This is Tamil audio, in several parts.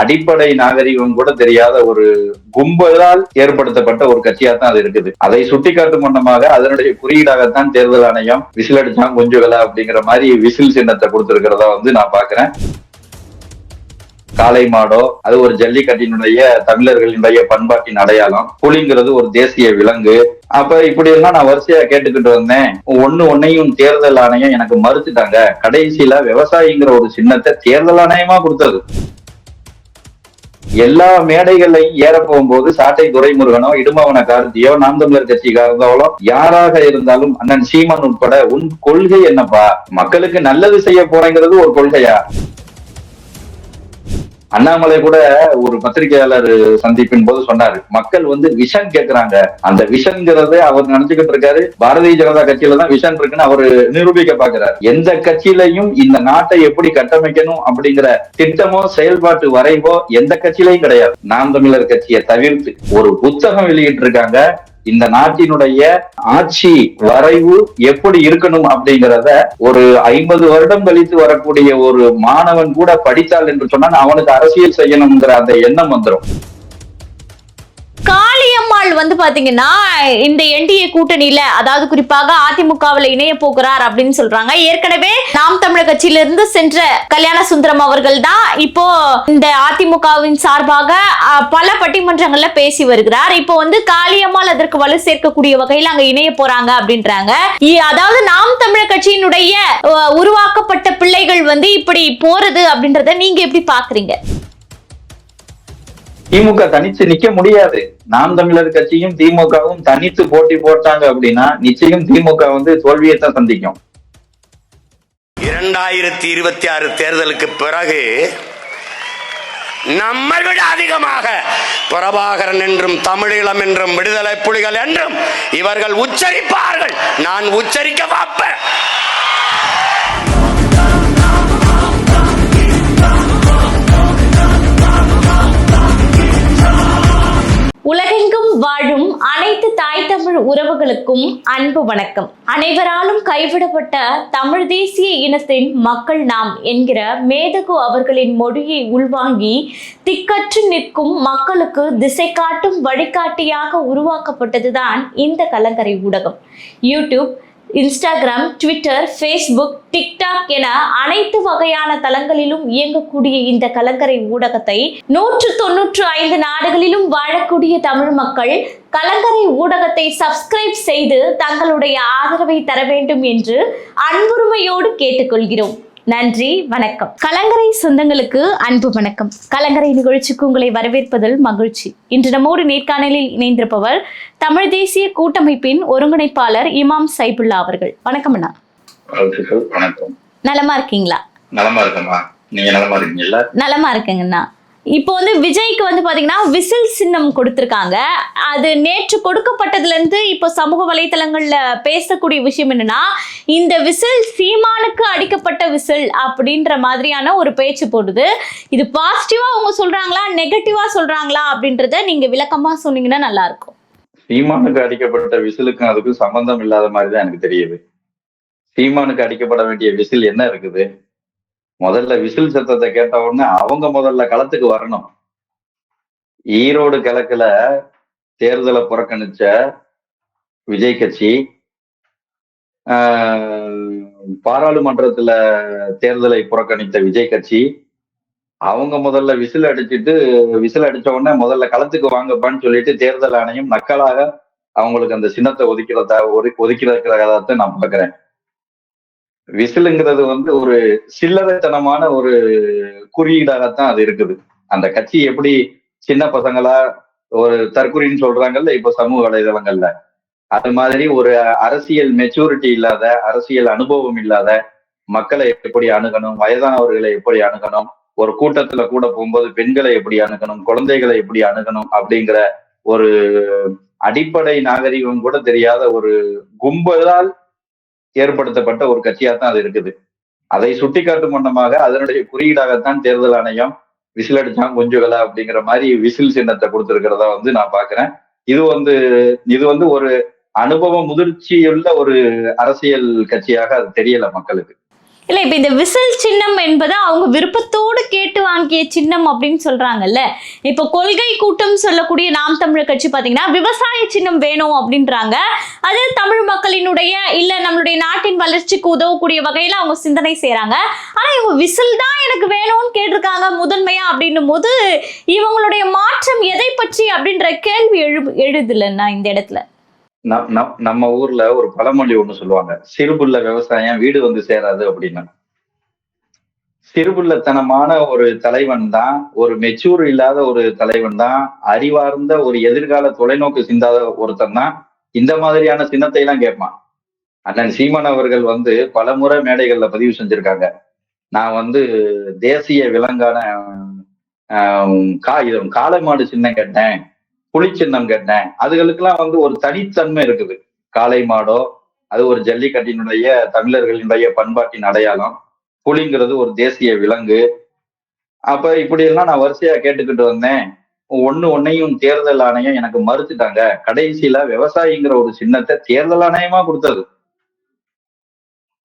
அடிப்படை நாகரிகம் கூட தெரியாத ஒரு கும்பலால் ஏற்படுத்தப்பட்ட ஒரு கட்சியா தான் அது இருக்குது. அதை சுட்டிக்காட்டும் வண்ணமாக அதனுடைய குறியீடாகத்தான் தேர்தல் ஆணையம் விசில் அடிச்சான் கொஞ்சுகளா அப்படிங்கிற மாதிரி விசில் சின்னத்தை கொடுத்திருக்கிறதா வந்து நான் பாக்குறேன் காளை மாடோ அது ஒரு ஜல்லிக்கட்டினுடைய தமிழர்களினுடைய பண்பாட்டின் அடையாளம். புலிங்கிறது ஒரு தேசிய விலங்கு. அப்ப இப்படி எல்லாம் நான் வரிசையா கேட்டுக்கிட்டு வந்தேன். ஒண்ணு ஒன்னையும் தேர்தல் ஆணையம் எனக்கு மறுத்துட்டாங்க. கடைசியில விவசாயிங்கிற ஒரு சின்னத்தை தேர்தல் ஆணையமா கொடுத்தது. எல்லா மேடைகளையும் ஏற போகும்போது சாட்டை துரைமுருகனோ இடுமவன கார்த்தியோ நாம் தமிழர் கட்சிக்காரங்களோ யாராக இருந்தாலும் அண்ணன் சீமான் உட்பட உன் கொள்கை என்னப்பா? மக்களுக்கு நல்லது செய்ய போறேங்கிறது ஒரு கொள்கையா? அண்ணாமலை கூட ஒரு பத்திரிகையாளர் சந்திப்பின் போது சொன்னாரு மக்கள் வந்து விஷன் கேட்கிறாங்க அந்த விஷன்ங்கிறது அவர் நினைச்சுக்கிட்டு இருக்காரு. பாரதிய ஜனதா கட்சியில தான் விஷன் இருக்குன்னு அவரு நிரூபிக்க பாக்குறாரு. எந்த கட்சியிலையும் இந்த நாட்டை எப்படி கட்டமைக்கணும் அப்படிங்கிற திட்டமோ செயல்பாட்டு வரைவோ எந்த கட்சியிலையும் கிடையாது. நாம் தமிழர் கட்சியை தவிர்த்து ஒரு புத்தகம் வெளியிட்டு இருக்காங்க இந்த நாட்டினுடைய ஆட்சி வரைவு எப்படி இருக்கணும் அப்படிங்கிறத ஒரு ஐம்பது வருடம் கழித்து வரக்கூடிய ஒரு மாணவன் கூட படித்தால் என்று சொன்னால் அவனுக்கு அரசியல் செய்யணுங்கிற அந்த எண்ணம் வந்துடும் காளியம்மாள் வந்து பாத்தீங்கன்னா இந்த என்டிஏ கூட்டணியில அதாவது குறிப்பாக அதிமுகவில் இணைய போகிறார் அப்படின்னு சொல்றாங்க. ஏற்கனவே நாம் தமிழர் கட்சியில இருந்து சென்ற கல்யாண சுந்தரம் அவர்கள் தான் இப்போ இந்த அதிமுகவின் சார்பாக பல பட்டிமன்றங்கள்ல பேசி வருகிறார். இப்போ வந்து காளியம்மாள் அதற்கு வலு சேர்க்கக்கூடிய வகையில் அங்க இணைய போறாங்க அப்படின்றாங்க. அதாவது நாம் தமிழர் கட்சியினுடைய உருவாக்கப்பட்ட பிள்ளைகள் வந்து இப்படி போறது அப்படின்றத நீங்க எப்படி பாக்குறீங்க? திமுக தனிச்சு நிக்க முடியாது. நாம் தமிழர் கட்சியும் திமுகவும் தனித்து போட்டி போட்டாங்க அப்படின்னா நிச்சயம் திமுக வந்து தோல்வியைத்தான் சந்திக்கும். இரண்டாயிரத்தி இருபத்தி ஆறு தேர்தலுக்கு பிறகு நம்மை விட அதிகமாக பிரபாகரன் என்றும் தமிழீழம் என்றும் விடுதலை புலிகள் என்றும் இவர்கள் உச்சரிப்பார்கள். நான் உச்சரிக்க பார்ப்பேன் உலகெங்கும் வாழும் அனைத்து தாய் தமிழ் உறவுகளுக்கும் அன்பு வணக்கம். அனைவராலும் கைவிடப்பட்ட தமிழ் தேசிய இனத்தின் மக்கள் நாம் என்கிற மேதகு அவர்களின் மொழியை உள்வாங்கி திக்கற்று நிற்கும் மக்களுக்கு திசை காட்டும் வழிகாட்டியாக உருவாக்கப்பட்டதுதான் இந்த கலங்கரை ஊடகம். YouTube Instagram Twitter Facebook TikTok என அனைத்து வகையான தளங்களிலும் இயங்கக்கூடிய இந்த கலங்கரை ஊடகத்தை நூற்று தொன்னூற்று ஐந்து நாடுகளிலும் வாழக்கூடிய தமிழ் மக்கள் கலங்கரை ஊடகத்தை சப்ஸ்கிரைப் செய்து தங்களுடைய ஆதரவை தர வேண்டும் என்று அன்புரிமையோடு கேட்டுக்கொள்கிறோம். நன்றி வணக்கம். கலங்கரை சொந்தங்களுக்கு அன்பு வணக்கம். கலங்கரை நிகழ்ச்சிக்கு உங்களை வரவேற்பதில் மகிழ்ச்சி. இன்று நம்மோடு நேர்காணலில் இணைந்திருப்பவர் தமிழ் தேசிய கூட்டமைப்பின் ஒருங்கிணைப்பாளர் இமாம் சைபுல்லா அவர்கள். வணக்கம் அண்ணா. வணக்கம். நலமா இருக்கீங்களா? நலமா இருக்கமா நீங்க நலமா இருக்கீங்கல்ல நலமா இருக்கேங்கண்ணா இப்போ வந்து விஜய்க்கு வந்து பாத்தீங்கன்னா விசில் சின்னம் கொடுத்திருக்காங்க. அது நேற்று கொடுக்கப்பட்டதுல இருந்து இப்போ சமூக வலைத்தளங்கள்ல பேசக்கூடிய விஷயம் என்னன்னா இந்த விசில் சீமானுக்கு அடிக்கப்பட்ட விசில் அப்படின்ற மாதிரியான ஒரு பேச்சு போடுது. இது பாசிட்டிவா அவங்க சொல்றாங்களா நெகட்டிவா சொல்றாங்களா அப்படின்றத நீங்க விளக்கமா சொன்னீங்கன்னா நல்லா இருக்கும் சீமானுக்கு அடிக்கப்பட்ட விசிலுக்கும் அதுக்கும் சம்பந்தம் இல்லாத மாதிரி தான் எனக்கு தெரியுது. சீமானுக்கு அடிக்கப்பட வேண்டிய விசில் என்ன இருக்குது? முதல்ல விசில் சத்தத்தை கேட்ட உடனே அவங்க முதல்ல களத்துக்கு வரணும். ஈரோடு கிழக்குல தேர்தலை புறக்கணிச்ச விஜய் கட்சி ஆஹ், பாராளுமன்றத்துல தேர்தலை புறக்கணித்த விஜய் கட்சி அவங்க முதல்ல விசில் அடிச்சிட்டு விசில் அடிச்ச உடனே முதல்ல களத்துக்கு வாங்கப்பான்னு சொல்லிட்டு தேர்தல் ஆணையம் நக்கலாக அவங்களுக்கு அந்த சின்னத்தை ஒதுக்கிறதா ஒதுக்கி ஒதுக்கிறத நான் பாக்குறேன் விசிலுங்கிறது வந்து ஒரு சில்லறைத்தனமான ஒரு குறியீடாகத்தான் அது இருக்குது. அந்த கட்சி எப்படி சின்ன பசங்களா ஒரு தற்குறின்னு சொல்றாங்கல்ல இப்ப சமூக வலைதளங்கள்ல. அது மாதிரி ஒரு அரசியல் மெச்சூரிட்டி இல்லாத அரசியல் அனுபவம் இல்லாத மக்களை எப்படி அணுகணும் வயதானவர்களை எப்படி அணுகணும் ஒரு கூட்டத்துல கூட போகும்போது பெண்களை எப்படி அணுகணும் குழந்தைகளை எப்படி அணுகணும் அப்படிங்கிற ஒரு அடிப்படை நாகரிகம் கூட தெரியாத ஒரு கும்பலால் ஏற்படுத்தப்பட்ட ஒரு கட்சியாக தான் அது இருக்குது. அதை சுட்டிக்காட்டும் வண்ணமாக அதனுடைய குறியீடாகத்தான் தேர்தல் ஆணையம் விசில் அடிச்சான் கொஞ்சுகளா அப்படிங்கிற மாதிரி விசில் சின்னத்தை கொடுத்திருக்கிறதா வந்து நான் பாக்குறேன் இது வந்து இது வந்து ஒரு அனுபவ முதிர்ச்சியுள்ள ஒரு அரசியல் கட்சியாக அது தெரியல மக்களுக்கு. இல்லை இப்போ இந்த விசில் சின்னம் என்பது அவங்க விருப்பத்தோடு கேட்டு வாங்கிய சின்னம் அப்படின்னு சொல்கிறாங்கல்ல இப்போ கொள்கை கூட்டம் சொல்லக்கூடிய நாம் தமிழர் கட்சி பார்த்தீங்கன்னா விவசாய சின்னம் வேணும் அப்படின்றாங்க. அது தமிழ் மக்களினுடைய இல்லை நம்மளுடைய நாட்டின் வளர்ச்சிக்கு உதவக்கூடிய வகையில் அவங்க சிந்தனை செய்கிறாங்க ஆனால் இவங்க விசில் தான் எனக்கு வேணும்னு கேட்டிருக்காங்க முதன்மையா அப்படின்னும் போது இவங்களுடைய மாற்றம் எதை பற்றி அப்படின்ற கேள்வி எழு எழுதுலன்னா இந்த இடத்துல. நம்ம ஊர்ல ஒரு பழமொழி ஒண்ணு சொல்லுவாங்க. சிறுபுள்ள விவசாயம் வீடு வந்து சேராது அப்படின்னு. சிறுபுள்ளத்தனமான ஒரு தலைவன் தான் ஒரு மெச்சூர் இல்லாத ஒரு தலைவன் தான் அறிவார்ந்த ஒரு எதிர்கால தொலைநோக்கு சிந்தாத ஒருத்தன் தான் இந்த மாதிரியான சின்னத்தை எல்லாம் கேட்பான். அண்ணன் சீமான் அவர்கள் வந்து பல முறை மேடைகள்ல பதிவு செஞ்சிருக்காங்க. நான் வந்து தேசிய விலங்கான ஆஹ், கா காளை மாடு சின்னம் கேட்டேன். புலி சின்னம் கேட்டேன். அதுகளுக்கெல்லாம் வந்து ஒரு தனித்தன்மை இருக்குது. காளை மாடோ அது ஒரு ஜல்லிக்கட்டினுடைய தமிழர்களினுடைய பண்பாட்டின் அடையாளம். புலிங்கிறது ஒரு தேசிய விலங்கு. அப்ப இப்படி எல்லாம் நான் வரிசையா கேட்டுக்கிட்டு வந்தேன். ஒண்ணு ஒன்னையும் தேர்தல் ஆணையம் எனக்கு மறுத்துட்டாங்க. கடைசியில விவசாயிங்கிற ஒரு சின்னத்தை தேர்தல் ஆணையமா கொடுத்தது.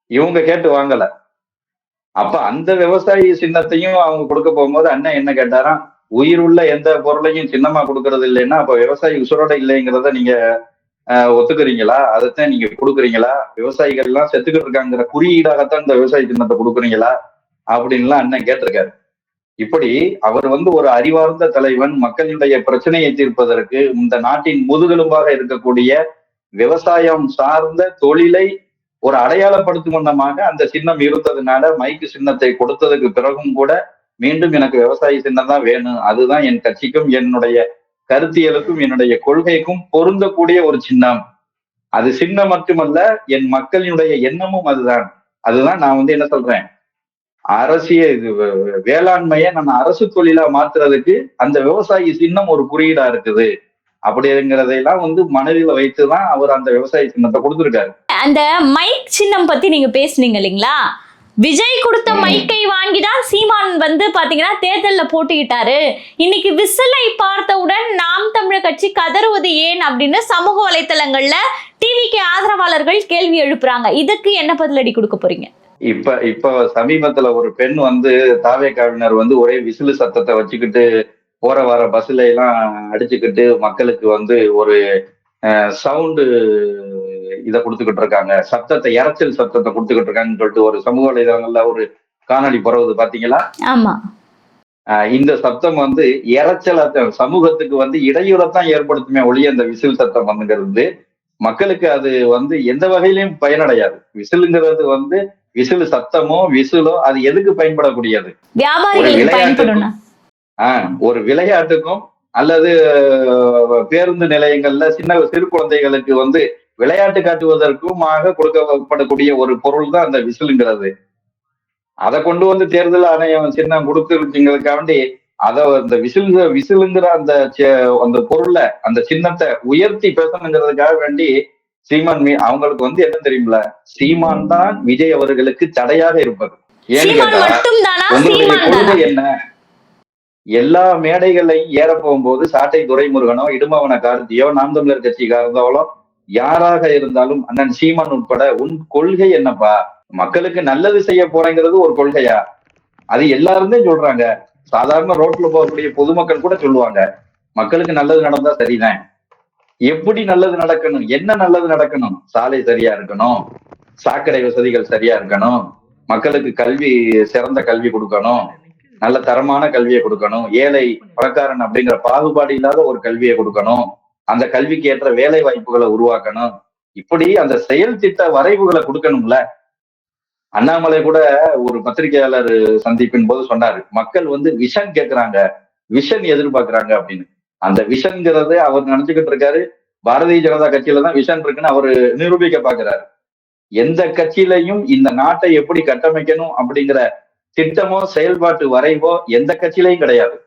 இவங்க கேட்டு வாங்கல. அப்ப அந்த விவசாயி சின்னத்தையும் அவங்க கொடுக்க போகும்போது அண்ணன் என்ன கேட்டாராம்? உயிர் உள்ள எந்த பொருளையும் சின்னமா கொடுக்கறது இல்லைன்னா அப்ப விவசாயி உசுரோட இல்லைங்கிறத நீங்க ஆஹ், ஒத்துக்கிறீங்களா? அதைத்தான் நீங்க கொடுக்குறீங்களா? விவசாயிகள் எல்லாம் செத்துக்கிட்டு இருக்காங்கிற குறியீடாகத்தான் இந்த விவசாய சின்னத்தை கொடுக்குறீங்களா? அப்படின்லாம் அண்ணன் கேட்டிருக்காரு. இப்படி அவர் வந்து ஒரு அறிவார்ந்த தலைவன் மக்களினுடைய பிரச்சனையை தீர்ப்பதற்கு இந்த நாட்டின் முதுகெலும்பாக இருக்கக்கூடிய விவசாயம் சார்ந்த தொழிலை ஒரு அடையாளப்படுத்தும் வண்ணமாக அந்த சின்னம் இருந்ததுனால மைக்கு சின்னத்தை கொடுத்ததுக்கு பிறகும் கூட மீண்டும் எனக்கு விவசாய சின்னம் தான் வேணும். அதுதான் என் கட்சிக்கும் என்னுடைய கருத்தியலுக்கும் என்னுடைய கொள்கைக்கும் பொருந்தக்கூடிய ஒரு சின்னம். அது சின்னம் மட்டுமல்ல என் மக்களினுடைய எண்ணமும் அதுதான். அதுதான் நான் வந்து என்ன சொல்றேன்? அரசிய இது வேளாண்மையை நம்ம அரசு தொழிலா மாத்துறதுக்கு அந்த விவசாயி சின்னம் ஒரு குறியீடா இருக்குது. அப்படிங்கிறதையெல்லாம் வந்து மனதில் வைத்துதான் அவர் அந்த விவசாய சின்னத்தை கொடுத்துருக்காரு. அந்த மைக் சின்னம் பத்தி நீங்க பேசுனீங்க இல்லைங்களா? விஜய் கொடுத்த. மைக்கை வாங்கி தான் சீமான் வந்து பாத்தீங்கன்னா தேர்தல்ல போட்டிக்கிட்டாரு இன்னைக்கு விசிலை பார்த்தவுடன் நாம் தமிழர் கட்சி கதறுவது ஏன் அப்படின்னு சமூக வலைத்தளங்கள்ல டிவிக்கு ஆதரவாளர்கள் கேள்வி எழுப்புறாங்க. இதுக்கு என்ன பதிலடி கொடுக்க போறீங்க? இப்ப இப்ப சமீபத்துல ஒரு பெண் வந்து தாவே கவிஞர் வந்து ஒரே விசிலு சத்தத்தை வச்சுக்கிட்டு போற வர பஸ்ல எல்லாம் அடிச்சுக்கிட்டு மக்களுக்கு வந்து ஒரு சவுண்டு இதை கொடுத்துக்கிட்டு இருக்காங்க. சத்தத்தை இரைச்சல் சத்தத்தை கொடுத்துக்கிட்டு இருக்காங்கன்னு சொல்லிட்டு ஒரு சமூக வலைதளங்கள்ல ஒரு காணொளி பரவுது பாத்தீங்களா? ஆமா. இந்த சத்தம் வந்து இரைச்சல சமூகத்துக்கு வந்து இடையூறத்தான் ஏற்படுத்துமே ஒழிய அந்த விசில் சத்தம் வந்துங்கிறது மக்களுக்கு அது வந்து எந்த வகையிலையும் பயனடையாது. விசிலுங்கிறது வந்து விசில் சத்தமோ விசிலோ அது எதுக்கு பயன்படக்கூடியது? ஆஹ் ஒரு விளையாட்டுக்கும் அல்லது பேருந்து நிலையங்கள்ல சின்ன சிறு குழந்தைகளுக்கு வந்து விளையாட்டு காட்டுவதற்குமாக கொடுக்கப்படக்கூடிய ஒரு பொருள் தான் அந்த விசிலுங்கிறது. அதை கொண்டு வந்து தேர்தல் ஆணையம் சின்னம் கொடுத்துருக்கீங்களுக்காண்டி அத அந்த விசில் விசிலுங்கிற அந்த அந்த பொருளை அந்த சின்னத்தை உயர்த்தி பேசணுங்கிறதுக்காக வேண்டி சீமான் மீ- அவங்களுக்கு வந்து என்ன தெரியுமில சீமான் தான் விஜய் அவர்களுக்கு தடையாக இருப்பது. ஏன்னு கேட்டா உங்களுடைய கொள்கை என்ன? எல்லா மேடைகளையும் ஏற போகும்போது சாட்டை துரைமுருகனோ இடும்பவன கார்த்தியோ நாம் தமிழர் கட்சிக்காரந்தவளோ யாராக இருந்தாலும் அண்ணன் சீமான் உட்பட உன் கொள்கை என்னப்பா? மக்களுக்கு நல்லது செய்ய போறேங்கிறது ஒரு கொள்கையா? அது எல்லாருமே சொல்றாங்க. சாதாரண ரோட்ல போகக்கூடிய பொதுமக்கள் கூட சொல்லுவாங்க. மக்களுக்கு நல்லது நடந்தா சரிதான். எப்படி நல்லது நடக்கணும்? என்ன நல்லது நடக்கணும்? சாலை சரியா இருக்கணும். சாக்கடை வசதிகள் சரியா இருக்கணும். மக்களுக்கு கல்வி சிறந்த கல்வி கொடுக்கணும். நல்ல தரமான கல்வியை கொடுக்கணும். ஏழை பணக்காரன் அப்படிங்கிற பாகுபாடு இல்லாத ஒரு கல்வியை கொடுக்கணும். அந்த கல்விக்கு ஏற்ற வேலை வாய்ப்புகளை உருவாக்கணும். இப்படி அந்த செயல் திட்ட வரைவுகளை கொடுக்கணும்ல. அண்ணாமலை கூட ஒரு பத்திரிகையாளர் சந்திப்பின் போது சொன்னாரு மக்கள் வந்து விஷன் கேக்குறாங்க விஷன் எதிர்பார்க்கிறாங்க அப்படின்னு. அந்த விஷன்ங்கிறது அவர் நினைச்சுக்கிட்டு இருக்காரு. பாரதிய ஜனதா கட்சியில தான் விஷன் இருக்குன்னு அவரு நிரூபிக்க பாக்குறாரு. எந்த கட்சியிலையும் இந்த நாட்டை எப்படி கட்டமைக்கணும் அப்படிங்கிற திட்டமோ செயல்பாட்டு வரைவோ எந்த கட்சியிலையும் கிடையாது.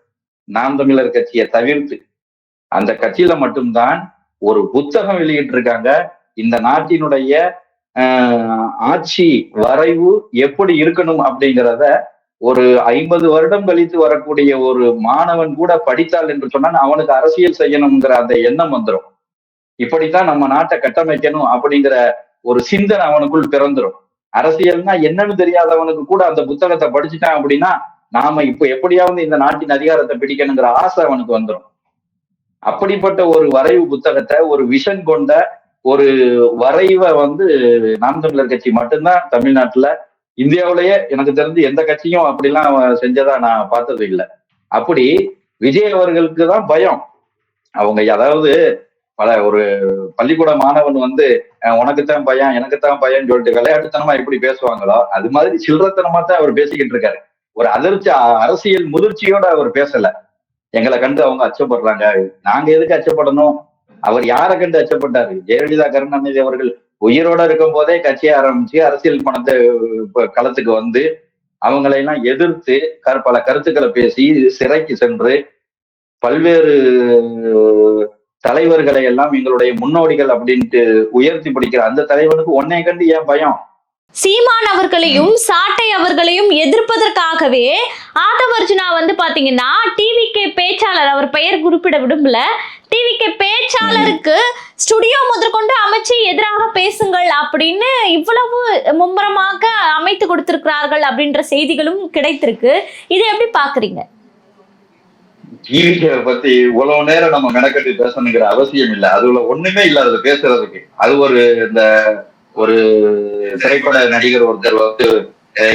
நாம் தமிழர் கட்சியை தவிர்த்து அந்த கட்சியில மட்டும்தான் ஒரு புத்தகம் வெளியிட்டு இருக்காங்க இந்த நாட்டினுடைய ஆஹ், ஆட்சி வரைவு எப்படி இருக்கணும் அப்படிங்கிறத ஒரு ஐம்பது வருடம் கழித்து வரக்கூடிய ஒரு மாணவன் கூட படித்தால் என்று சொன்னால் அவனுக்கு அரசியல் செய்யணுங்கிற அந்த எண்ணம் வந்துடும் இப்படித்தான் நம்ம நாட்டை கட்டமைக்கணும் அப்படிங்கிற ஒரு சிந்தனை அவனுக்குள் பிறந்துரும். அரசியல்னா என்னன்னு தெரியாதவனுக்கு கூட அந்த புத்தகத்தை படிச்சுட்டான் அப்படின்னா நாம இப்ப எப்படியாவது இந்த நாட்டின் அதிகாரத்தை பிடிக்கணுங்கிற ஆசை அவனுக்கு வந்துடும் அப்படிப்பட்ட ஒரு வரைவு புத்தகத்தை ஒரு விஷன் கொண்ட ஒரு வரைவை வந்து நாம் தமிழர் கட்சி மட்டும்தான் தமிழ்நாட்டுல இந்தியாவிலேயே எனக்கு தெரிஞ்சு எந்த கட்சியும் அப்படிலாம் செஞ்சதா நான் பார்த்தது இல்லை. அப்படி விஜய் அவர்களுக்கு தான் பயம். அவங்க அதாவது பல ஒரு பள்ளிக்கூட மாணவன் வந்து உனக்குத்தான் பயம் எனக்குத்தான் பயம் சொல்லிட்டு விளையாட்டுத்தனமா எப்படி பேசுவாங்களோ அது மாதிரி சில்லறத்தனமா தான் அவர் பேசிக்கிட்டு இருக்காரு. ஒரு அதிர்ச்சி அரசியல் முதிர்ச்சியோட அவர் பேசல. எங்களை கண்டு அவங்க அச்சப்படுறாங்க. நாங்க எதுக்கு அச்சப்படணும்? அவர் யாரை கண்டு அச்சப்பட்டாரு? ஜெயலலிதா கருணாநிதி அவர்கள் உயிரோட இருக்கும் போதே கட்சியை ஆரம்பிச்சு அரசியல் பணத்தை களத்துக்கு வந்து அவங்களை எல்லாம் எதிர்த்து கரு- பல கருத்துக்களை பேசி சிறைக்கு சென்று பல்வேறு தலைவர்களை எல்லாம் எங்களுடைய முன்னோடிகள் அப்படின்ட்டு உயர்த்தி பிடிக்கிற அந்த தலைவனுக்கு ஒன்னே கண்டு ஏன் பயம்? சீமான் அவர்களையும் சாட்டை அவர்களையும் எதிர்ப்பதற்காகவே ஆதவர்ஜுனா வந்து பாத்தீங்கன்னா டிவிகே பேச்சாளர் அவர் பெயர் குறிப்பிட விரும்பல. டிவிகே பேச்சாளருக்கு ஸ்டுடியோ முதற்கொண்டு அமைச்சு எதிராக பேசுங்கள் அப்படின்னு இவ்வளவு மும்முரமாக அமைத்து கொடுத்திருக்கிறார்கள் அப்படின்ற செய்திகளும் கிடைத்திருக்கு. இதை எப்படி பாக்குறீங்க டிவிக்கை பத்தி இவ்வளவு நேரம் நம்ம மெனக்கட்டு பேசணுங்கிற அவசியம் இல்லை. அதுல ஒண்ணுமே இல்ல அதுல பேசுறதுக்கு. அது ஒரு இந்த ஒரு திரைப்பட நடிகர் ஒருத்தர் வந்து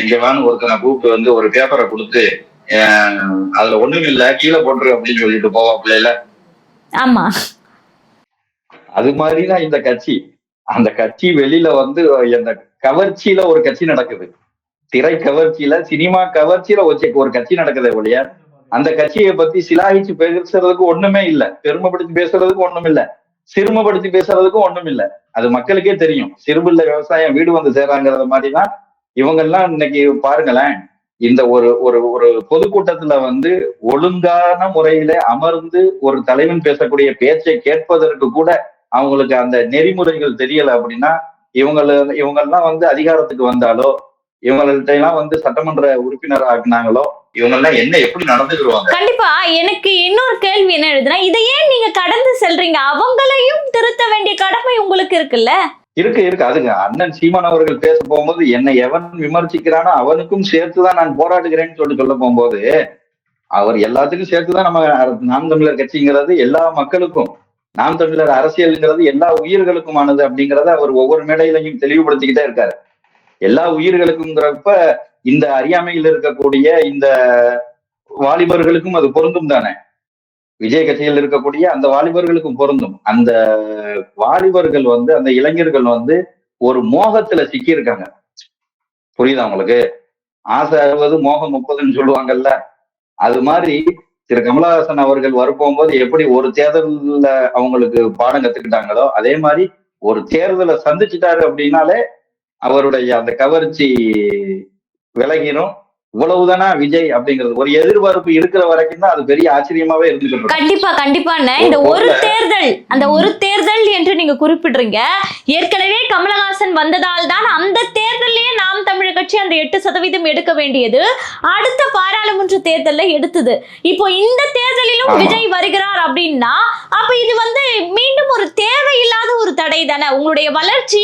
இங்க வான்னு ஒருத்தனை கூப்பிட்டு வந்து ஒரு பேப்பரை கொடுத்து அதுல ஒண்ணும் இல்ல கீழே போட்டுரு அப்படின்னு சொல்லிட்டு போவா பிள்ளைல. ஆமா. அது மாதிரிதான் இந்த கட்சி. அந்த கட்சி வெளியில வந்து அந்த கவர்ச்சியில ஒரு கட்சி நடக்குது. திரை கவர்ச்சியில சினிமா கவர்ச்சியில ஒரு கட்சி நடக்குதே ஒழிய அந்த கட்சியை பத்தி சிலாகிச்சு பேசுறதுக்கு ஒண்ணுமே இல்ல. பெருமைப்படுத்தி பேசுறதுக்கு ஒண்ணும் இல்ல சிறுமப்படுத்தி பேசுறதுக்கும் ஒண்ணும் இல்லை. அது மக்களுக்கே தெரியும். சிறுபில்ல விவசாயம் வீடு வந்து சேராங்கிறத மாதிரிதான் இவங்க எல்லாம் இன்னைக்கு பாருங்களேன் இந்த ஒரு ஒரு ஒரு பொதுக்கூட்டத்துல வந்து ஒழுங்கான முறையில அமர்ந்து ஒரு தலைவன் பேசக்கூடிய பேச்சை கேட்பதற்கு கூட அவங்களுக்கு அந்த நெறிமுறைகள் தெரியல அப்படின்னா இவங்கள இவங்கெல்லாம் வந்து அதிகாரத்துக்கு வந்தாலோ இவங்கள்ட்ட எல்லாம் வந்து சட்டமன்ற உறுப்பினர் ஆக்குனாங்களோ இவங்க எல்லாம் என்ன எப்படி நடந்துக்கிடுவாங்க கண்டிப்பா எனக்கு இன்னொரு கேள்வி என்ன எழுதுனா இதை ஏன் நீங்க கடந்து செல்றீங்க? அவங்களையும் திருத்த வேண்டிய கடமை உங்களுக்கு இருக்குல்ல? இருக்கு இருக்கு. அதுங்க அண்ணன் சீமான் அவர்கள் பேச போகும்போது என்னை எவன் விமர்சிக்கிறானோ அவனுக்கும் சேர்த்துதான் நான் போராடுகிறேன்னு சொல்லி சொல்ல போகும்போது அவர் எல்லாத்துக்கும் சேர்த்துதான் நம்ம நாம் தமிழர் கட்சிங்கிறது எல்லா மக்களுக்கும் நாம் தமிழர் அரசியல்ங்கிறது எல்லா உயிர்களுக்குமானது அப்படிங்கறத அவர் ஒவ்வொரு மேடையிலையும் தெளிவுபடுத்திக்கிட்டே இருக்காரு. எல்லா உயிர்களுக்குங்கிறப்ப இந்த அறியாமையில் இருக்கக்கூடிய இந்த வாலிபர்களுக்கும் அது பொருந்தும் தானே? விஜய் கட்சியில் இருக்கக்கூடிய அந்த வாலிபர்களுக்கும் பொருந்தும். அந்த வாலிபர்கள் வந்து அந்த இளைஞர்கள் வந்து ஒரு மோகத்துல சிக்கி இருக்காங்க புரியுதா உங்களுக்கு? ஆசை அறுபது மோகம் முப்பதுன்னு சொல்லுவாங்கல்ல. அது மாதிரி திரு கமலஹாசன் அவர்கள் வரப்போகும்போது எப்படி ஒரு தேர்தல்ல அவங்களுக்கு பாடம் கத்துக்கிட்டாங்களோ அதே மாதிரி ஒரு தேர்தலை சந்திச்சிட்டாரு அப்படின்னாலே அவருடைய அந்த கவர்ச்சி விலகினோம் இவ்வளவுதானா விஜய் அப்படிங்கிறது ஒரு எதிர்பார்ப்பு இருக்கிற வரைக்கும் தான் அது பெரிய ஆச்சரியமாவே இருந்துட்டு. கண்டிப்பா கண்டிப்பாண்ணே இந்த ஒரு தேர்தல் அந்த ஒரு தேர்தல் என்று நீங்க குறிப்பிடுறீங்க ஏற்கனவே கமலஹாசன் வந்ததால் தான் அந்த தேர்தலையே நாம் தமிழர் கட்சி அந்த எட்டு சதவீதம் எடுக்க வேண்டியது அடுத்த பாராளுமன்ற தேர்தல்ல எடுத்தது இப்போ இந்த தேர்தலிலும். விஜய் வருகிறார் அப்படின்னா அப்ப இது வந்து மீண்டும் ஒரு தேவையில்லாத ஒரு தடை தானே உங்களுடைய வளர்ச்சி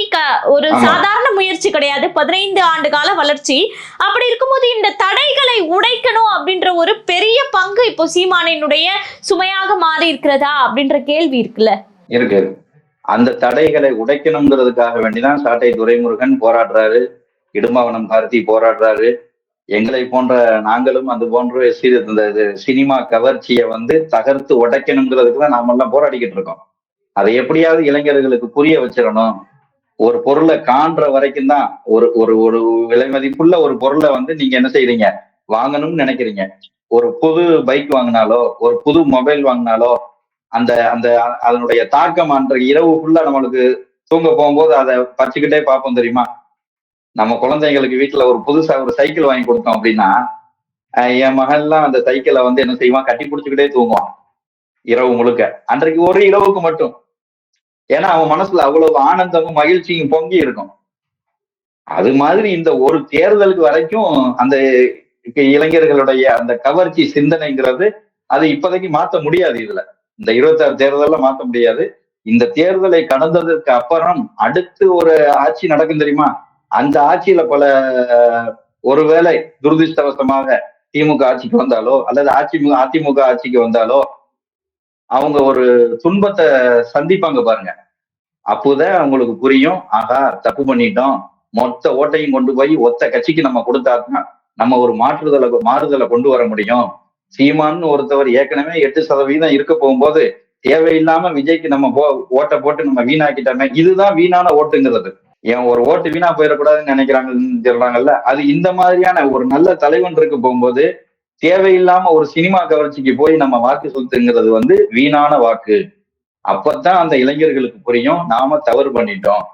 ஒரு. சாதாரண முயற்சி கிடையாது பதினைந்து ஆண்டு கால வளர்ச்சி அப்படி இருக்கும்போது இந்த தடைகளை உடைக்கணும் அப்படின்ற ஒரு பெரிய பங்கு இப்போ சீமானினுடைய சுமையாக மாறி இருக்கிறதா அப்படின்ற கேள்வி இருக்குல்ல? இருக்கு. அந்த தடைகளை உடைக்கணுங்கிறதுக்காக வேண்டிதான் சாட்டை துரைமுருகன் போராடுறாரு. இடும்பவனம் கார்த்தி போராடுறாரு. எங்களை போன்ற நாங்களும் அது போன்ற இந்த இது சினிமா கவர்ச்சியை வந்து தகர்த்து உடைக்கணுங்கிறதுக்கு தான் நாமெல்லாம் போராடிக்கிட்டு இருக்கோம். அதை எப்படியாவது இளைஞர்களுக்கு புரிய வச்சிடணும். ஒரு பொருளை காண்ற வரைக்கும் தான் ஒரு ஒரு ஒரு விலை மதிப்புள்ள ஒரு பொருளை வந்து நீங்க என்ன செய்யறீங்க வாங்கணும்னு நினைக்கிறீங்க. ஒரு புது பைக் வாங்கினாலோ ஒரு புது மொபைல் வாங்கினாலோ அந்த அந்த அதனுடைய தாக்கம் அன்றைய இரவு ஃபுல்லா நம்மளுக்கு தூங்க போகும்போது அதை பறிச்சுக்கிட்டே பார்ப்போம் தெரியுமா? நம்ம குழந்தைங்களுக்கு வீட்டுல ஒரு புதுசா ஒரு சைக்கிள் வாங்கி கொடுத்தோம் அப்படின்னா என் மகன்லாம் அந்த சைக்கிளை வந்து என்ன செய்வான்? கட்டி பிடிச்சுக்கிட்டே தூங்குவான். இரவு முழுக்க. அன்றைக்கு ஒரு இரவுக்கு மட்டும். ஏன்னா அவன் மனசுல அவ்வளவு ஆனந்தமும் மகிழ்ச்சியும் பொங்கி இருக்கும். அது மாதிரி இந்த ஒரு தேர்தலுக்கு வரைக்கும் அந்த இளைஞர்களுடைய அந்த கவர்ச்சி சிந்தனைங்கிறது அது இப்போதைக்கு மாத்த முடியாது இதுல. இந்த இருபத்தாறு தேர்தல்ல மாத்த முடியாது. இந்த தேர்தலை கடந்ததற்கு அப்புறம் அடுத்து ஒரு ஆட்சி நடக்கும் தெரியுமா? அந்த ஆட்சியில பல ஒருவேளை துரதிருஷ்டவசமாக திமுக ஆட்சிக்கு வந்தாலோ அல்லது அதிமுக அதிமுக ஆட்சிக்கு வந்தாலோ அவங்க ஒரு துன்பத்தை சந்திப்பாங்க பாருங்க. அப்போதான் அவங்களுக்கு புரியும் ஆகா தப்பு பண்ணிட்டோம். மொத்த ஓட்டையும் கொண்டு போய் ஒத்த கட்சிக்கு நம்ம கொடுத்தாதான் நம்ம ஒரு மாற்றுதலை மாறுதலை கொண்டு வர முடியும். சீமான்னு ஒருத்தவர் ஏற்கனவே எட்டு சதவீதம் இருக்க போகும்போது தேவையில்லாம விஜய்க்கு நம்ம போ ஓட்டை போட்டு நம்ம வீணாக்கிட்டோமே இதுதான் வீணான ஓட்டுங்கிறது. ஏன் ஒரு ஓட்டு வீணா போயிடக்கூடாதுன்னு நினைக்கிறாங்கன்னு சொல்றாங்கல்ல அது இந்த மாதிரியான ஒரு நல்ல தலைவன் இருக்கு போகும்போது தேவையில்லாம ஒரு சினிமா கவர்ச்சிக்கு போய் நம்ம வாக்கு சொத்துங்கிறது வந்து வீணான வாக்கு. அப்பதான் அந்த இளைஞர்களுக்கு புரியும் நாம தவறு பண்ணிட்டோம்.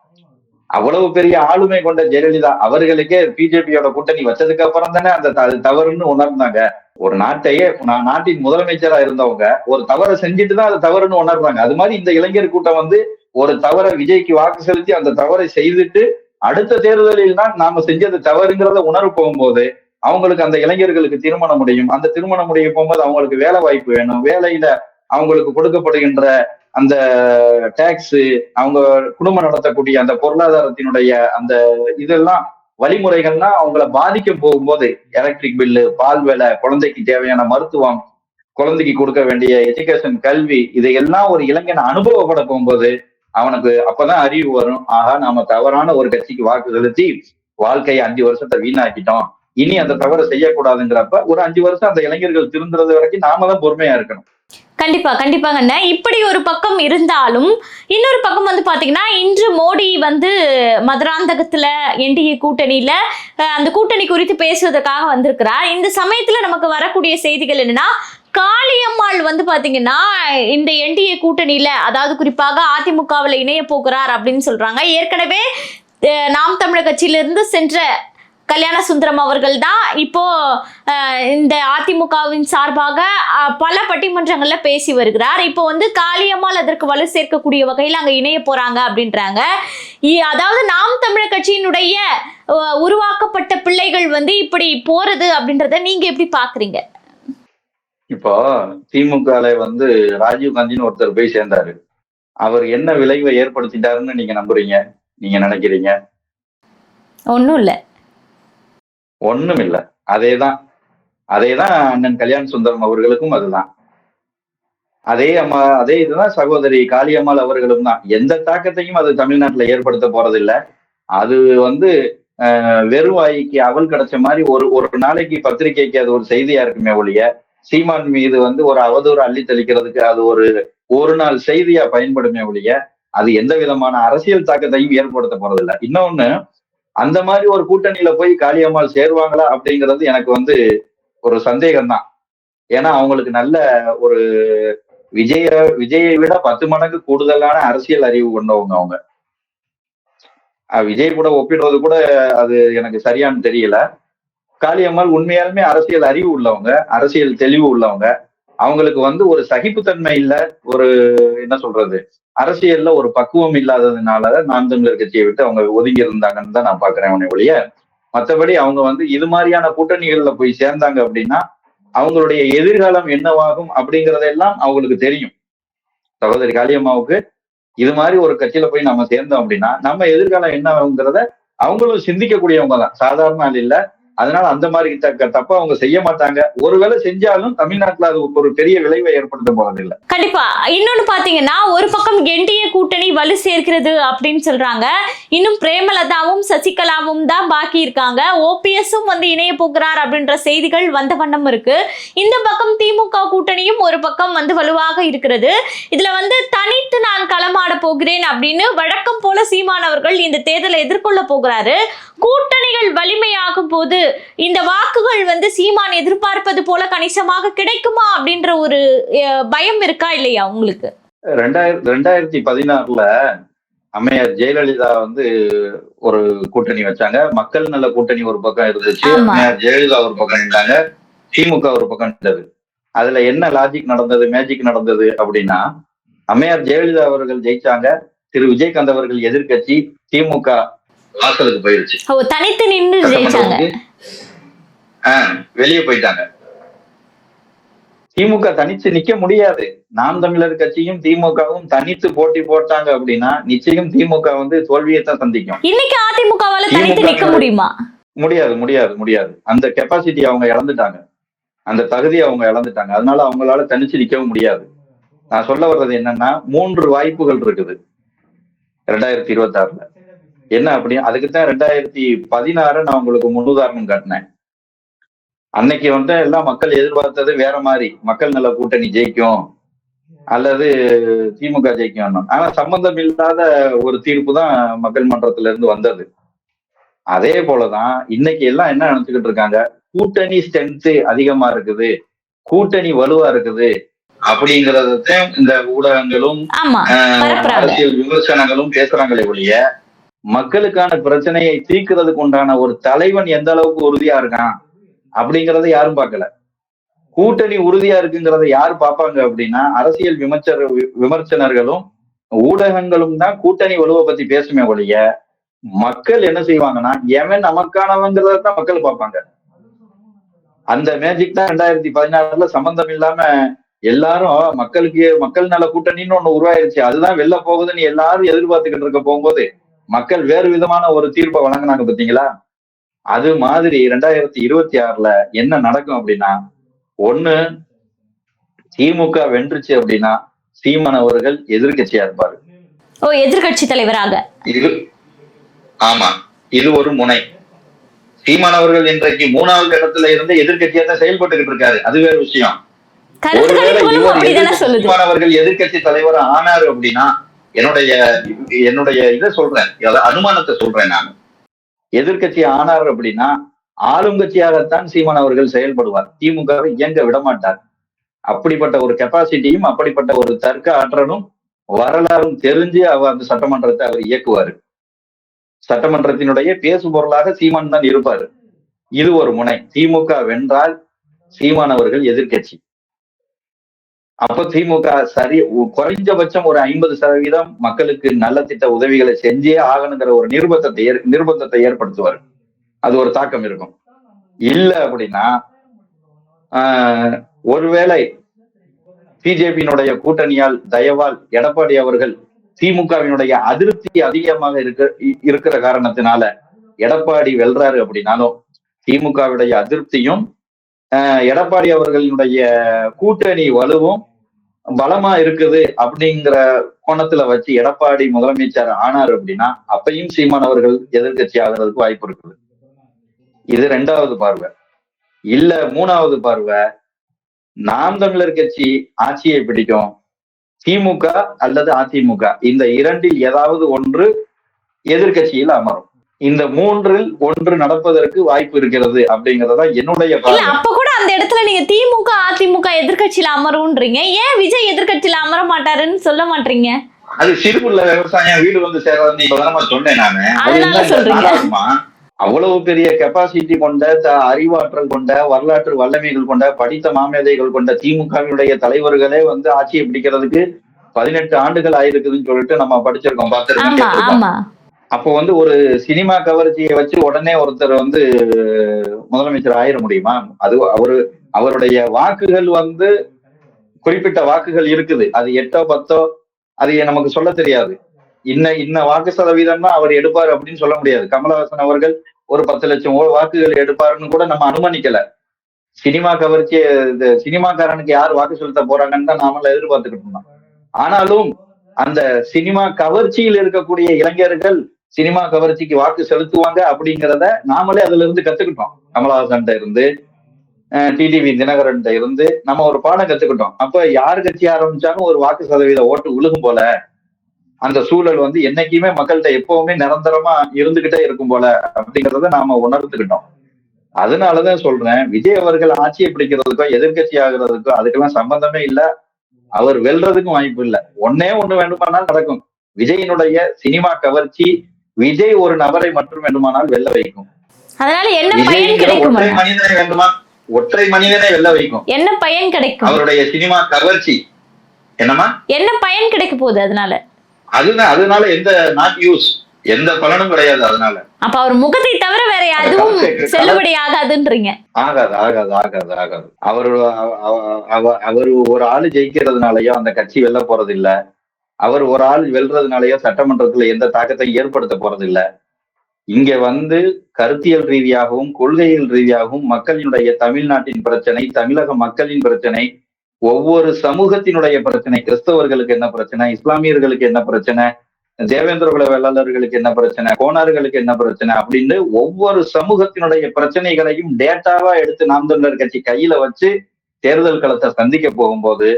அவ்வளவு பெரிய ஆளுமை கொண்ட ஜெயலலிதா அவர்களுக்கே பிஜேபியோட கூட்டணி வச்சதுக்கு அப்புறம் தானே அந்த அது தவறுன்னு உணர்ந்தாங்க. ஒரு நாட்டையே நாட்டின் முதலமைச்சரா இருந்தவங்க ஒரு தவறை செஞ்சுட்டு தான் அது தவறுன்னு உணர்றாங்க அது மாதிரி இந்த இளைஞர் கூட்டம் வந்து ஒரு தவறை விஜய்க்கு வாக்கு செலுத்தி அந்த தவறை செய்துட்டு அடுத்த தேர்தலில் தான் நாம செஞ்சது தவறுங்கிறத உணர்வு போகும்போது அவங்களுக்கு அந்த இளைஞர்களுக்கு திருமணம் முடியும். அந்த திருமணம் முடிய போகும்போது அவங்களுக்கு வேலை வாய்ப்பு வேணும். வேலையில அவங்களுக்கு கொடுக்கப்படுகின்ற அந்த டாக்ஸ் அவங்க குடும்பம் நடத்தக்கூடிய அந்த பொருளாதாரத்தினுடைய அந்த இதெல்லாம் வழிமுறைகள்லாம் அவங்கள பாதிக்க போகும்போது எலக்ட்ரிக் பில்லு பால் விலை குழந்தைக்கு தேவையான மருத்துவம் குழந்தைக்கு கொடுக்க வேண்டிய எஜுகேஷன் கல்வி இதையெல்லாம் ஒரு இளைஞன் அனுபவப்பட போகும்போது அவனுக்கு அப்பதான் அறிவு வரும். ஆகா நாம தவறான ஒரு கட்சிக்கு வாக்கு செலுத்தி வாழ்க்கையை அஞ்சு வருஷத்தை வீணாக்கிட்டோம். இனி அந்த தவறு செய்யக்கூடாதுங்கிறப்ப ஒரு அஞ்சு வருஷம் அந்த இளைஞர்கள் திருந்துறது வரைக்கும் நாம தான் பொறுமையா இருக்கணும். கண்டிப்பா கண்டிப்பாங்க இப்படி ஒரு பக்கம் இருந்தாலும் இன்னொரு பக்கம் வந்து பாத்தீங்கன்னா இன்று மோடி வந்து மதுராந்தகத்துல என்டிஏ கூட்டணியில அந்த கூட்டணி குறித்து பேசுவதற்காக வந்திருக்கிறார். இந்த சமயத்துல நமக்கு வரக்கூடிய செய்திகள் என்னன்னா காளியம்மாள் வந்து பாத்தீங்கன்னா இந்த என்டிஏ கூட்டணியில அதாவது குறிப்பாக அதிமுகவில் இணைய போகிறார் அப்படின்னு சொல்றாங்க. ஏற்கனவே நாம் தமிழர் கட்சியிலிருந்து சென்ற கல்யாண சுந்தரம் அவர்கள் தான். இப்போ இந்த அதிமுகவின் சார்பாக பல பட்டிமன்றங்கள்ல பேசி வருகிறார். இப்போ வந்து காளியம்மாள் அதற்கு வலு சேர்க்கக்கூடிய வகையில் அங்க இணைய போறாங்க அப்படின்றாங்க. அதாவது நாம் தமிழர் கட்சியினுடைய உருவாக்கப்பட்ட பிள்ளைகள் வந்து இப்படி போறது அப்படின்றத நீங்க எப்படி பாக்குறீங்க? இப்போ திமுகல வந்து ராஜீவ் காந்தின்னு ஒருத்தர் போய் சேர்ந்தாரு. அவர் என்ன விளைவை ஏற்படுத்திட்டாருன்னு நீங்க நம்புறீங்க? நீங்க நினைக்கிறீங்க? ஒன்றும் இல்லை. ஒண்ணும் இல்ல அதேதான். அதேதான் அண்ணன் கல்யாண் சுந்தரம் அவர்களுக்கும் அதுதான். அதே அம்மா அதே இதுதான் சகோதரி காளியம்மாள் அவர்களும் தான். எந்த தாக்கத்தையும் அது தமிழ்நாட்டுல ஏற்படுத்த போறதில்ல. அது வந்து வெறுவாய்க்கு வெறும் வாய்க்கு அவல் கிடைச்ச மாதிரி ஒரு ஒரு நாளைக்கு பத்திரிகைக்கு அது ஒரு செய்தியா இருக்குமே ஒழிய சீமான் மீது வந்து ஒரு அவதூறு அள்ளி தெளிக்கிறதுக்கு அது ஒரு ஒரு நாள் செய்தியா பயன்படுமே ஒழிய அது எந்த விதமான அரசியல் தாக்கத்தையும் ஏற்படுத்த போறதில்ல. இன்னொன்னு அந்த மாதிரி ஒரு கூட்டணியில போய் காளியம்மாள் சேருவாங்களா அப்படிங்கிறது எனக்கு வந்து ஒரு சந்தேகம் தான் ஏன்னா அவங்களுக்கு நல்ல ஒரு விஜய விஜயை விட பத்து மடங்கு கூடுதலான அரசியல் அறிவு கொண்டவங்க அவங்க. விஜய் கூட ஒப்பிடுறது கூட அது எனக்கு சரியான்னு தெரியல. காளியம்மாள் உண்மையாலுமே அரசியல் அறிவு உள்ளவங்க அரசியல் தெளிவு உள்ளவங்க. அவங்களுக்கு வந்து ஒரு சகிப்புத்தன்மை இல்ல ஒரு என்ன சொல்றது அரசியல்ல ஒரு பக்குவம் இல்லாததுனால நாம் தமிழர் கட்சியை விட்டு அவங்க ஒதுங்கி இருந்தாங்கன்னு தான் நான் பாக்குறேன் உன்னை ஒழிய. மற்றபடி அவங்க வந்து இது மாதிரியான கூட்டணிகள்ல போய் சேர்ந்தாங்க அப்படின்னா அவங்களுடைய எதிர்காலம் என்னவாகும் அப்படிங்கறதெல்லாம் அவங்களுக்கு தெரியும். சகோதரி காளியம்மாவுக்கு இது மாதிரி ஒரு கட்சியில போய் நம்ம சேர்ந்தோம் அப்படின்னா நம்ம எதிர்காலம் என்ன ஆகுங்கிறத அவங்களும் சிந்திக்கக்கூடியவங்க தான் சாதாரண ஆள் அதனால அந்த மாதிரி தக்க தப்ப அவங்க செய்ய மாட்டாங்க. ஒருவேளை செஞ்சாலும் தமிழ்நாட்டுல அது ஒரு பெரிய விளைவை ஏற்படுத்த போறதில்லை. கண்டிப்பா. இன்னொன்னு பாத்தீங்கன்னா ஒரு பக்கம் என்டிஏ கூட்டணி வலு சேர்க்கிறது அப்படின்னு சொல்றாங்க. இன்னும் பிரேமலதாவும் சசிகலாவும் தான் பாக்கி இருக்காங்க. ஓபிஎஸும் வந்து இணைய போகிறார் அப்படின்ற செய்திகள் வந்த வண்ணம் இருக்கு. இந்த பக்கம் திமுக கூட்டணியும் ஒரு பக்கம் வந்து வலுவாக இருக்கிறது. இதுல வந்து தனித்து நான் களமாட போகிறேன் அப்படின்னு வழக்கம் போல சீமானவர்கள் இந்த தேர்தலை எதிர்கொள்ள போகிறாரு. கூட்டணிகள் வலிமையாகும் போது இந்த வாக்குகள் வந்து சீமான் எதிர்பார்ப்பது போல கணிசமாக கிடைக்குமா அப்படின்ற ஒரு பயம் இருக்கா இல்லையா உங்களுக்கு? ரெண்டாயிரத்தி ரெண்டாயிரத்தி பதினாறுல அம்மையார் ஜெயலலிதா வந்து ஒரு கூட்டணி வச்சாங்க. மக்கள் நல கூட்டணி ஒரு பக்கம் இருந்துச்சு. அம்மையார் ஜெயலலிதா ஒரு பக்கம் நின்றாங்க. திமுக ஒரு பக்கம் நின்றது. அதுல என்ன லாஜிக் நடந்தது மேஜிக் நடந்தது அப்படின்னா அம்மையார் ஜெயலலிதா அவர்கள் ஜெயிச்சாங்க. திரு. விஜயகாந்த் அவர்கள் எதிர்க்கட்சி திமுக வாசலுக்கு போயிருச்சு. தனித்து நின்று ஜெயிச்சாங்க. வெளியே போயிட்டாங்க. திமுக தனிச்சு நிக்க முடியாது. நாம் தமிழர் கட்சியும் திமுகவும் தனித்து போட்டி போட்டாங்க அப்படின்னா நிச்சயம் திமுக வந்து தோல்வியைத்தான் சந்திக்கும். இன்னைக்கு அதிமுகவால தனித்து நிக்க முடியுமா? முடியாது முடியாது முடியாது. அந்த கெப்பாசிட்டி அவங்க இழந்துட்டாங்க. அந்த தகுதியை அவங்க இழந்துட்டாங்க. அதனால அவங்களால தனிச்சு நிக்கவும் முடியாது. நான் சொல்ல வர்றது என்னன்னா மூன்று வாய்ப்புகள் இருக்குது. ரெண்டாயிரத்தி இருபத்தி ஆறுல என்ன அப்படி அதுக்கு தான் ரெண்டாயிரத்தி பதினாறு நான் உங்களுக்கு முன்னுதாரணம் காட்டினேன். அன்னைக்கு வந்து எல்லாம் மக்கள் எதிர்பார்த்தது வேற மாதிரி. மக்கள் நல கூட்டணி ஜெயிக்கும். அல்லது திமுக ஜெயிக்கும் ஆனா சம்பந்தம் இல்லாத ஒரு தீர்ப்பு தான் மக்கள் மன்றத்துல இருந்து வந்தது. அதே போலதான் இன்னைக்கு எல்லாம் என்ன நினைச்சுக்கிட்டு இருக்காங்க? கூட்டணி ஸ்ட்ரென்த் அதிகமா இருக்குது. கூட்டணி வலுவா இருக்குது. அப்படிங்கறதைத்தான் இந்த ஊடகங்களும் அரசியல் விமர்சனங்களும் பேசுறாங்களே ஒழிய மக்களுக்கான பிரச்சனையை தீர்க்கிறதுக்கு உண்டான ஒரு தலைவன் எந்த அளவுக்கு உறுதியா இருக்கான் அப்படிங்கறத யாரும் பார்க்கல. கூட்டணி உறுதியா இருக்குங்கிறத யார் பார்ப்பாங்க அப்படின்னா அரசியல் விமர்சர் விமர்சனர்களும் ஊடகங்களும் தான் கூட்டணி வலுவை பத்தி பேசுமே ஒழிய மக்கள் என்ன செய்வாங்கன்னா எவன் நமக்கானவங்கிறத தான் மக்கள் பார்ப்பாங்க. அந்த மேஜிக் தான் ரெண்டாயிரத்தி பதினாறுல சம்பந்தம் இல்லாம எல்லாரும் மக்களுக்கு மக்கள் நல கூட்டணின்னு ஒண்ணு உருவாயிருச்சு. அதுதான் வெளில போகுதுன்னு எல்லாரும் எதிர்பார்த்துக்கிட்டு இருக்க போகும்போது மக்கள் வேறு விதமான ஒரு தீர்ப்பை வழங்கினாங்க பாத்தீங்களா அது மாதிரி ரெண்டாயிரத்தி இருபத்தி ஆறுல என்ன நடக்கும் அப்படின்னா ஒண்ணு திமுக வென்றுச்சு அப்படின்னா சீமன் அவர்கள் எதிர்க்கட்சியா இருப்பாரு. ஓ எதிர்கட்சி தலைவராக. இது ஆமா இது ஒரு முனை. சீமான் அவர்கள் இன்றைக்கு மூணாவது இடத்துல இருந்து எதிர்க்கட்சியா தான் செயல்பட்டுக்கிட்டு இருக்காரு. அது வேற விஷயம். ஒருவேளை இவர் சீமான் அவர்கள் எதிர்க்கட்சி தலைவர் ஆனாரு அப்படின்னா என்னுடைய என்னுடைய இதை சொல்றேன். அனுமானத்தை சொல்றேன் நான். எதிர்க்கட்சி ஆனார் அப்படின்னா ஆளுங்கட்சியாகத்தான் சீமான் அவர்கள் செயல்படுவார். திமுகவை இயங்க விடமாட்டார் அப்படிப்பட்ட ஒரு கெப்பாசிட்டியும் அப்படிப்பட்ட ஒரு தர்க்க ஆற்றலும் வரலாறும் தெரிஞ்சு அவர் அந்த சட்டமன்றத்தை அவர் இயக்குவாரு. சட்டமன்றத்தினுடைய பேசு பொருளாக சீமான் தான் இருப்பாரு. இது ஒரு முனை. திமுக வென்றால் சீமான் அவர்கள் எதிர்க்கட்சி. அப்ப திமுக சரி குறைஞ்சபட்சம் ஒரு ஐம்பது சதவீதம் மக்களுக்கு நல்ல திட்ட உதவிகளை செஞ்சே ஆகணுங்கிற ஒரு நிர்பந்தத்தை ஏற்- நிர்பந்தத்தை ஏற்படுத்துவார். அது ஒரு தாக்கம் இருக்கும். இல்ல அப்படின்னா ஆஹ், ஒருவேளை பிஜேபியினுடைய கூட்டணியால் தயவால் எடப்பாடி அவர்கள் திமுகவினுடைய அதிருப்தி அதிகமாக இருக்க இ- இருக்கிற காரணத்தினால எடப்பாடி வெல்றாரு அப்படின்னாலும் திமுகவுடைய அதிருப்தியும் எடப்பாடி அவர்களுடைய கூட்டணி வலுவும் பலமா இருக்குது அப்படிங்கிற கோணத்துல வச்சு எடப்பாடி முதலமைச்சர் ஆனார் அப்படின்னா அப்பையும் சீமான் அவர்கள் எதிர்க்கட்சி ஆகிறதுக்கு வாய்ப்பு இருக்குது. இது ரெண்டாவது பார்வை. இல்ல மூணாவது பார்வை நாம் தமிழர் கட்சி ஆட்சியை பிடிக்கும். திமுக அல்லது அதிமுக இந்த இரண்டில் ஏதாவது ஒன்று எதிர்க்கட்சியில் அமரும். இந்த மூன்றில் ஒன்று நடப்பதற்கு வாய்ப்பு இருக்கிறது அப்படிங்கறதா என்னுடைய பார்வை. அந்த இடத்துல நீங்க திமுக அதிமுக எதிர்கட்சியில அமரும்ன்றீங்க. ஏன் விஜய் எதிர்கட்சியில அமர மாட்டாருன்னு சொல்ல மாட்டீங்க? அது சிறுபுள்ள விவசாயம் வீடு வந்து சேராதுன்னு இப்பதானமா சொன்னேன் நானு. அதனால சொல்றீங்க. அவ்வளவு பெரிய கெப்பாசிட்டி கொண்ட அறிவாற்றல் கொண்ட வரலாற்று வல்லமைகள் கொண்ட படித்த மாமேதைகள் கொண்ட திமுகவினுடைய தலைவர்களே வந்து ஆட்சியை பிடிக்கிறதுக்கு பதினெட்டு ஆண்டுகள் ஆயிருக்குதுன்னு சொல்லிட்டு நம்ம படிச்சிருக்கோம் பார்த்திருக்கோம் அப்போ வந்து ஒரு சினிமா கவர்ச்சியை வச்சு உடனே ஒருத்தர் வந்து முதலமைச்சர் ஆயிட முடியுமா? அது அவரு அவருடைய வாக்குகள் வந்து குறிப்பிட்ட வாக்குகள் இருக்குது. அது எட்டோ பத்தோ அது நமக்கு சொல்ல தெரியாது. இன்ன இன்ன வாக்கு சதவீதம் தான் அவர் எடுப்பார் அப்படின்னு சொல்ல முடியாது. கமலஹாசன் அவர்கள் ஒரு பத்து லட்சம் ஓ- வாக்குகள் எடுப்பாருன்னு கூட நம்ம அனுமானிக்கல சினிமா கவர்ச்சி இந்த சினிமாக்காரனுக்கு யார் வாக்கு செலுத்த போறாங்கன்னு தான் நாம எதிர்பார்த்துக்கிட்டு இருந்தோம். ஆனாலும் அந்த சினிமா கவர்ச்சியில் இருக்கக்கூடிய இளைஞர்கள் சினிமா கவர்ச்சிக்கு வாக்கு செலுத்துவாங்க அப்படிங்கிறத நாமளே அதுல இருந்து கத்துக்கிட்டோம். கமலஹாசன் இருந்து டிடிவி தினகரன் இருந்து நம்ம ஒரு பாடம் கத்துக்கிட்டோம். அப்ப யார் கட்சி ஆரம்பிச்சாலும் ஒரு வாக்கு சதவீத ஓட்டு விழுகும் போல அந்த சூழல் வந்து என்னைக்குமே மக்கள்கிட்ட எப்பவுமே நிரந்தரமா இருந்துகிட்டே இருக்கும் போல அப்படிங்கிறத நாம உணர்ந்துக்கிட்டோம். அதனாலதான் சொல்றேன் விஜய் அவர்கள் ஆட்சியை பிடிக்கிறதுக்கோ எதிர்க்கட்சி ஆகுறதுக்கோ அதுக்கெல்லாம் சம்பந்தமே இல்ல. அவர் வெல்றதுக்கும் வாய்ப்பு இல்ல. ஒன்னே ஒண்ணு வேண்டுமானால் நடக்கும். விஜயினுடைய சினிமா கவர்ச்சி விஜய் ஒரு நபரை மட்டும் வேண்டுமானால் வெல்ல வைக்கும். அதனால என்ன பயன் கிடைக்கும் மனிதனை வேண்டுமா ஒற்றை மனிதனை வெல்ல வைக்கும். என்ன பயன் கிடைக்கும்? அவருடைய சினிமா கவர்ச்சி. என்னமா என்ன பயன் கிடைக்க போகுது அதனால? அதுதான் அதனால எந்த நாட் யூஸ் எந்த பலனும் கிடையாது அதனால. அப்ப அவர் முகத்தை தவிர வேற எதுவும் செல்லுபடி ஆகாதுன்றீங்க. ஆகாது ஆகாது ஆகாது ஆகாது. அவர் அவர் ஒரு ஆளு ஜெயிக்கிறதுனாலயோ அந்த கட்சி வெல்ல போறது இல்ல அவர் ஒரு ஆள் வெல்றதுனாலயோ சட்டமன்றத்துல எந்த தாக்கத்தை ஏற்படுத்த போறது இல்லை இங்க வந்து கருத்தியல் ரீதியாகவும் கொள்கைகள் ரீதியாகவும் மக்களினுடைய தமிழ்நாட்டின் பிரச்சனை தமிழக மக்களின் பிரச்சனை ஒவ்வொரு சமூகத்தினுடைய பிரச்சனை கிறிஸ்தவர்களுக்கு என்ன பிரச்சனை இஸ்லாமியர்களுக்கு என்ன பிரச்சனை தேவேந்திர குல வேளாளர்களுக்கு என்ன பிரச்சனை கோணார்களுக்கு என்ன பிரச்சனை அப்படின்னு ஒவ்வொரு சமூகத்தினுடைய பிரச்சனைகளையும் டேட்டாவா எடுத்து நாம் தமிழர் கட்சி கையில வச்சு தேர்தல் களத்தை சந்திக்க போகும்போது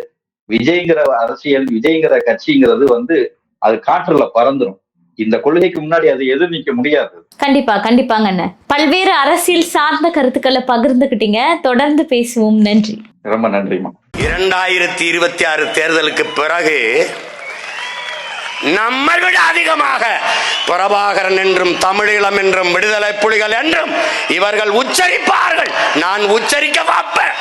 விஜய்ங்கிற அரசியல் விஜய்ங்கிற கட்சிங்கிறது வந்து அது காற்றுல பறந்துரும். இந்த கொள்கைக்கு முன்னாடி அது எதிர் நிக்க முடியாது. கண்டிப்பா கண்டிப்பாங்க அண்ணன் பல்வேறு அரசியல் சார்ந்த கருத்துக்களை பகிர்ந்துக்கிட்டீங்க தொடர்ந்து பேசுவோம். நன்றி. ரொம்ப நன்றிமா இரண்டாயிரத்தி இருபத்தி ஆறு தேர்தலுக்கு பிறகு நம்மை விட அதிகமாக பிரபாகரன் என்றும் தமிழீழம் என்றும் விடுதலை புலிகள் என்றும் இவர்கள் உச்சரிப்பார்கள். நான் உச்சரிக்க வைப்பேன்